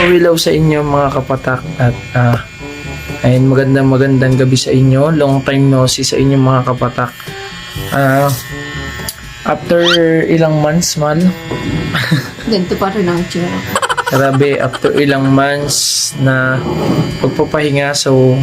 hello sa inyo mga kapatak at ah, ayun magandang magandang gabi sa inyo. Long time no see sa inyo mga kapatak. Ah, after ilang months man, Ganito pa rin ang tsura ko. grabe after ilang months na pagpapahinga so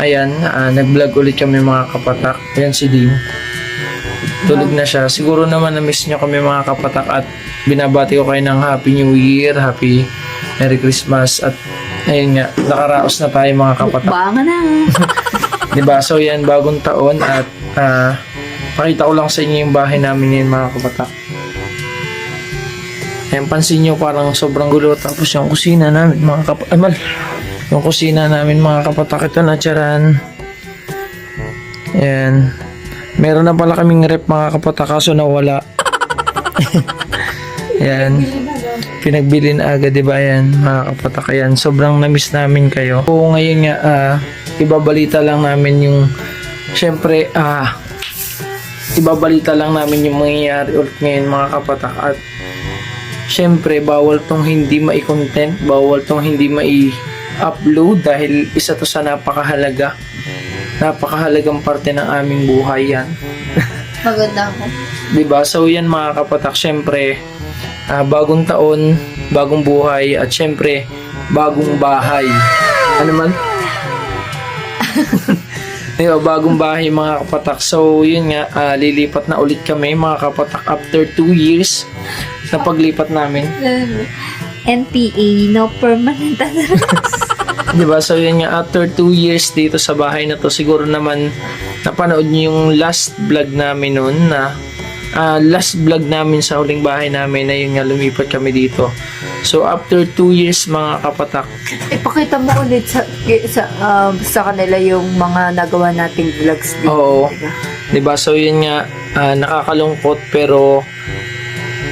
ayan, ah, nag-vlog ulit kami mga kapatak. Ayan si Dim. Tulog na siya. Siguro naman na-miss nyo kami mga kapatak at binabati ko kayo ng Happy New Year, Happy Merry Christmas at ayun nga, nakaraos na tayo mga kapatak. Banga na. 'Di ba? So yan bagong taon at ah, pakita ko lang sa inyo yung bahay namin ngayon mga kapatak. Ayan, pansin nyo parang sobrang gulo. Tapos yung kusina namin mga kapatak. Ay, mal. Yung kusina namin mga kapatak. Ito na, tsaran. Ayan. Meron na pala kaming rep mga kapatak kaso nawala. Ayan. Pinagbili na agad, di ba yan, mga kapatak. Ayan, sobrang na-miss namin kayo. So, ngayon nga, ah, ibabalita lang namin yung, syempre, ah, ibabalita lang namin yung mangyayari ulit ngayon, mga kapatak. At, syempre, bawal tong hindi mai-content, bawal tong hindi mai-upload dahil isa to sa napakahalaga. Napakahalagang parte ng aming buhay yan. Maganda ako. 'Di ba? So yan mga kapatak, syempre ah, bagong taon, bagong buhay at syempre bagong bahay. Ano man? Di ba, bagong bahay mga kapatak. So yun nga, ah, lilipat na ulit kami mga kapatak after 2 years na paglipat namin. NPA, no permanent address. 'Di ba? So yun nga after 2 years dito sa bahay na to, siguro naman napanood niyo yung last vlog namin noon na ah, last vlog namin sa huling bahay namin na yun nga lumipat kami dito. So after 2 years mga kapatak, Ipakita mo ulit sa, sa, um, sa kanila yung mga nagawa nating vlogs dito. Oo. 'di ba? So yun nga ah, nakakalungkot pero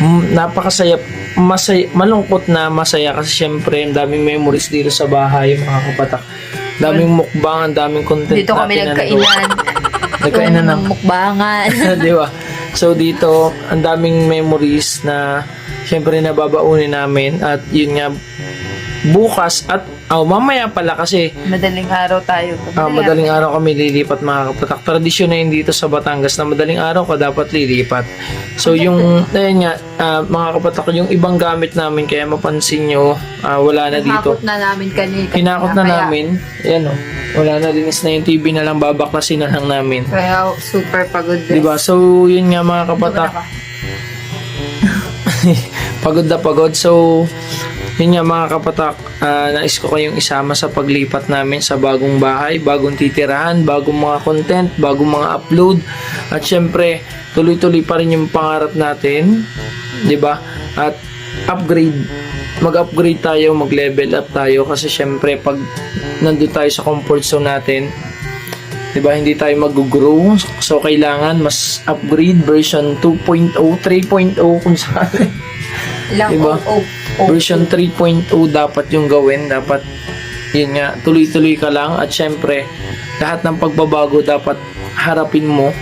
mm, napakasaya masaya, malungkot na masaya kasi syempre ang daming memories dito sa bahay mga kapatak. Daming mukbang, ang daming content Dito kami natin na nagkainan. Nagkainan ng mukbangan. di ba? So dito, ang daming memories na syempre nababaunin namin at yun nga bukas at oh, mamaya pala kasi madaling araw tayo. ah, madaling araw kami lilipat mga kapatak. Tradisyon na yun dito sa Batangas na madaling araw ka dapat lilipat. So yung, ayun nga, ah, mga kapatak, yung ibang gamit namin kaya mapansin nyo, ah, wala na dito. Hakot na namin kanina. Hinakot na Kaya- namin. Ayan o. Wala na, linis na yung TV na lang, babaklasin na lang namin. Kaya super pagod. Di ba? So, yun nga mga kapatak. pagod na pagod. So, yun nga mga kapatak, uh, nais ko kayong isama sa paglipat namin sa bagong bahay, bagong titirahan, bagong mga content, bagong mga upload. At syempre, tuloy-tuloy pa rin yung pangarap natin, 'di ba? At upgrade mag-upgrade tayo, mag-level up tayo kasi syempre pag nandoon tayo sa comfort zone natin, 'di ba? Hindi tayo mag-grow. So kailangan mas upgrade version 2.0, 3.0 kung saan. Lang diba? 0. Okay. Version 3.0 dapat yung gawin. Dapat, yun nga, tuloy-tuloy ka lang. At syempre, lahat ng pagbabago dapat harapin mo.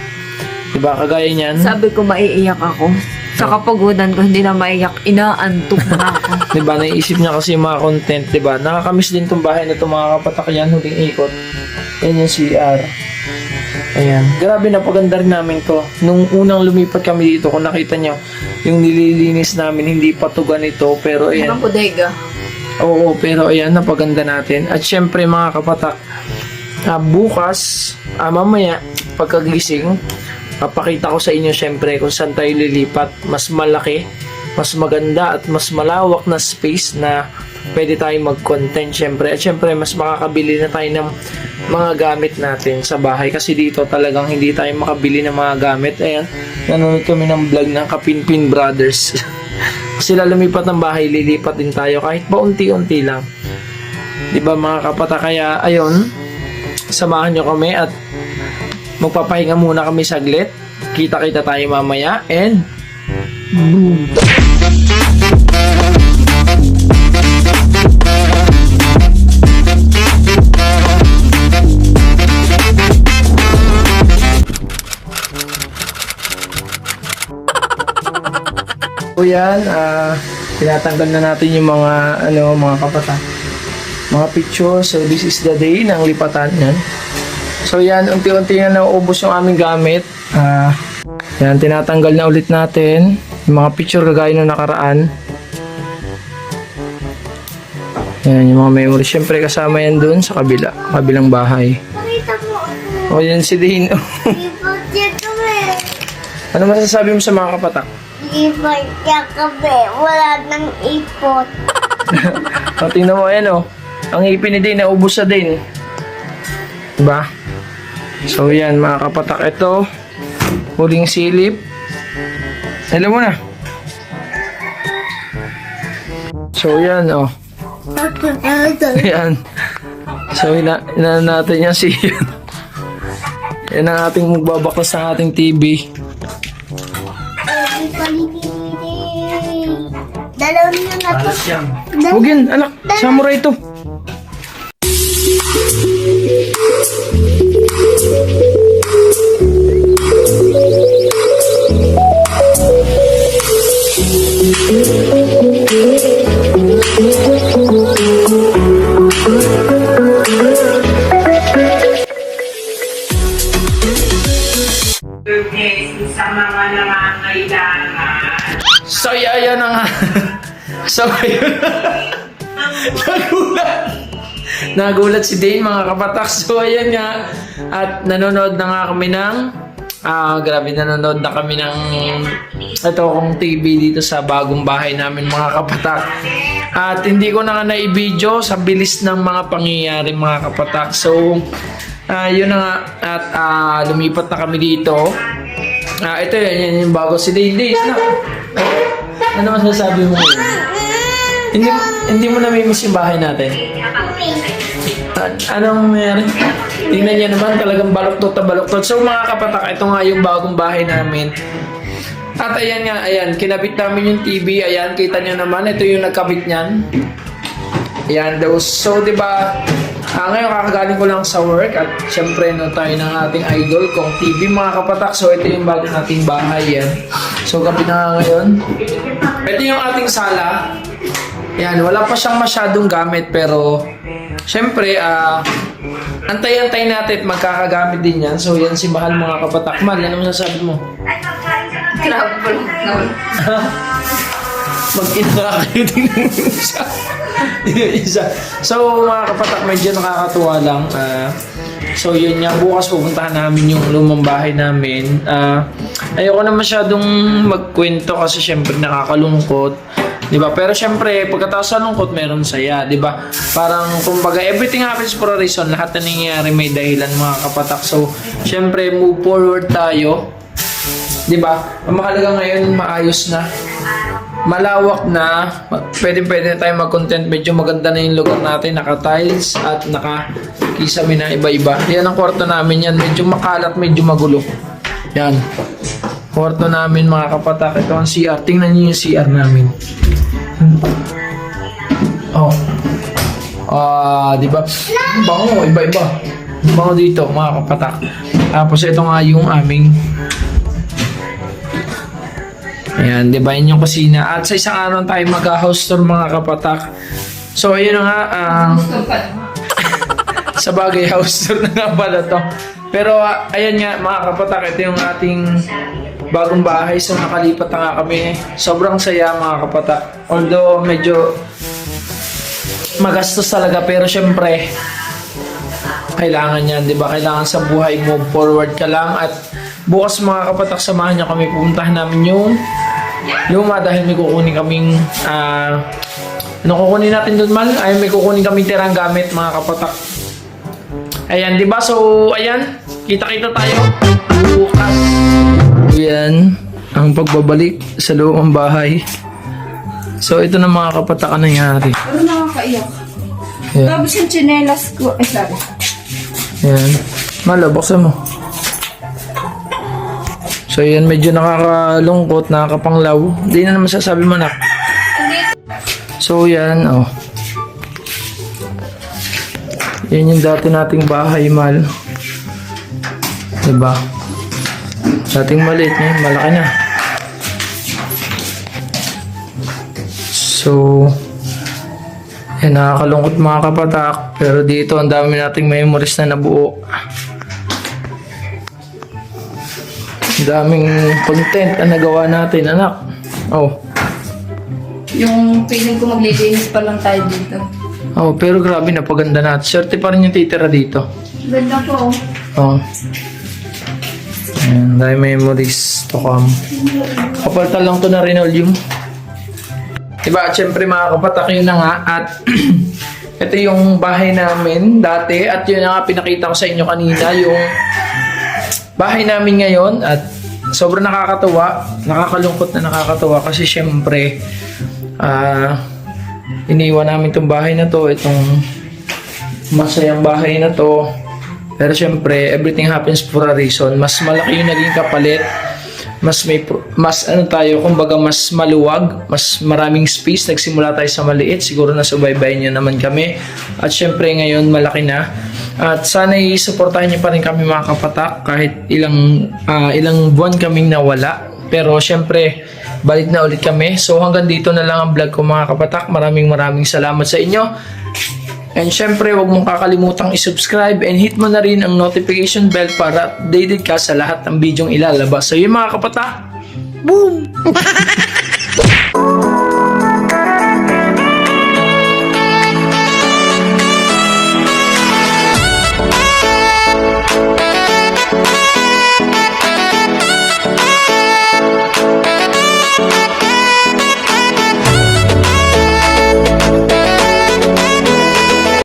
Diba? Kagaya niyan. Sabi ko, maiiyak ako. Sa diba? kapagudan ko, hindi na maiyak. Inaantok na ako. diba? Naisip niya kasi yung mga content, diba? Nakakamiss din tong bahay na itong mga kapatakyan, huling ikot. Yan yung CR. Ayan. Grabe, napaganda rin namin to. Nung unang lumipat kami dito, kung nakita niyo, yung nililinis namin, hindi pa to ganito. Pero ayan, Parang bodega. Oo, pero ayan, napaganda natin. At syempre mga kapatak, ah, bukas, ah, mamaya, pagkagising, papakita ko sa inyo syempre kung saan tayo lilipat. Mas malaki, mas maganda at mas malawak na space na pwede tayong mag-content syempre. At syempre, mas makakabili na tayo ng mga gamit natin sa bahay. Kasi dito talagang hindi tayo makabili ng mga gamit. Ayan, nanonood kami ng vlog ng Kapinpin Brothers. sila lumipat ng bahay, lilipat din tayo kahit pa unti-unti lang. 'Di ba mga kapata kaya ayun, samahan nyo kami at magpapahinga muna kami saglit. Kita-kita tayo mamaya and boom. So yan, ah tinatanggal na natin yung mga, ano, mga kapatang. Mga picture. So, this is the day ng lipatan yan. So, yan, unti-unti na nauubos yung aming gamit. Ah, yan, tinatanggal na ulit natin. Yung mga picture kagaya nung nakaraan. Yan, yung mga memory. Siyempre, kasama yan dun sa kabila. Kabilang bahay. O, yan si Dino. Kami. ano masasabi mo sa mga kapatak? Ipot niya kami. Wala nang ipot. O, tingnan mo, ayan o. Ang ipin ni Dane, naubos sa din. Diba? So, yan, mga kapatak. Ito, huling silip. Alam mo na. So, yan, o. Ayan. So, ina, ina natin yan si Yan ang ating magbabaklas ng ating TV. Dalaw niyo na to. Huwag yan, anak. Samurai ito. goodness so, ayun Nagulat. Nagulat si Dane, mga kapatak. So, ayan nga. At nanonood na nga kami ng... Ah, grabe, nanonood na kami ng ito kong TV dito sa bagong bahay namin mga kapatak. At hindi ko na nga na-video sa bilis ng mga pangyayari mga kapatak. So, ah, yun na nga. At ah, lumipat na kami dito. Ah, ito yan, yan yung bago si Dane. Dane, ano? Ano masasabi mo ngayon? Hindi, hindi mo namimiss yung bahay natin? A- anong meron? Tingnan niya naman, talagang baluktot na baluktot. So mga kapatak, ito nga yung bagong bahay namin. At ayan nga, ayan, kinabit namin yung TV. Ayan, kita niyo naman, ito yung nagkabit niyan. Ayan daw. So, di ba, ah, ngayon kakagaling ko lang sa work at syempre no tayo ng ating idol kong TV mga kapatak. So, ito yung bago nating bahay yan. So, gabi na nga ngayon. Ito yung ating sala. Yan, wala pa siyang masyadong gamit pero syempre, ah, antay-antay natin at magkakagamit din yan. So, yan si Mahal mga kapatak. Mal, ano masasabi mo? Grabe po naman. mag-interact kayo din isa. Isa. So, mga kapatak, medyo nakakatuwa lang. Ah, so, yun nga. Bukas pupuntahan namin yung lumang bahay namin. Ah, ayoko na masyadong magkwento kasi syempre nakakalungkot. 'Di ba? Pero syempre, pagkatapos sa lungkot, meron saya, 'di ba? Parang kumbaga everything happens for a reason. Lahat na nangyayari may dahilan, mga kapatak. So, syempre move forward tayo. 'Di ba? Ang mahalaga ngayon maayos na malawak na, pwede pwede tayo mag-content, medyo maganda na yung lugar natin, naka-tiles at naka-kisame na iba-iba. Yan ang kwarto namin yan, medyo makalat, medyo magulo. Yan. Kwarto namin mga kapatak, ito ang CR. Tingnan niyo yung CR namin. Oh. Ah, di ba? Bango, iba-iba. Bango dito, mga kapatak. Tapos ito nga yung aming Ayan, di ba? Yun yung kusina. At sa isang araw tayo mag-house tour mga kapatak. So, ayun na nga. ah, sa bagay, house tour na nga pala to. Pero, ah, ayan nga mga kapatak. Ito yung ating bagong bahay. So, nakalipat na nga kami. Sobrang saya mga kapatak. Although, medyo magastos talaga. Pero, syempre, kailangan yan, di ba? Kailangan sa buhay, move forward ka lang. At bukas mga kapatak, samahan niyo kami. Pupuntahan namin yung luma dahil may kukunin kaming ah ano kukunin natin doon man? Ay may kukunin kaming tirang gamit mga kapatak. Ayan, di ba? So, ayan. Kita-kita tayo. Bukas. Ayan. Ang pagbabalik sa loob ng bahay. So, ito na mga kapatak ang nangyari. Pero nakakaiyak. Ayan. Tapos yung chinelas ko, eh sorry. Ayan. Malo, buksan mo. So, yan medyo nakakalungkot, nakakapanglaw. Hindi na naman sasabi mo na. So, yan, oh. Yan yung dati nating bahay, mal. Diba? Dating maliit, ngayon malaki na. So, yan, nakakalungkot mga kapatak. Pero dito, ang dami nating memories na nabuo. Ang daming content na nagawa natin, anak. Oh. Yung feeling ko maglilinis pa lang tayo dito. Oh, pero grabe, napaganda natin. Swerte pa rin yung titira dito. Ganda po. Oh. Ayan, dahil memories to come. Kapalitan lang to na linoleum. Diba, syempre mga kapatak yun na nga. At ito yung bahay namin dati. At yun na nga pinakita ko sa inyo kanina. Yung bahay namin ngayon. At sobrang nakakatuwa. Nakakalungkot na nakakatuwa. Kasi syempre, ah, iniwan namin tong bahay na to. Itong masayang bahay na to. Pero syempre, everything happens for a reason. Mas malaki yung naging kapalit. Mas may mas ano tayo, kumbaga mas maluwag, mas maraming space. Nagsimula tayo sa maliit, siguro na subaybayan niyo naman kami. At syempre ngayon malaki na. At sana i-supportahan niyo pa rin kami mga kapatak kahit ilang ah, ilang buwan kaming nawala. Pero syempre, balik na ulit kami. So hanggang dito na lang ang vlog ko mga kapatak. Maraming maraming salamat sa inyo. And syempre, huwag mong kakalimutang i-subscribe and hit mo na rin ang notification bell para updated ka sa lahat ng bidyong ilalabas. So yun mga kapata, boom!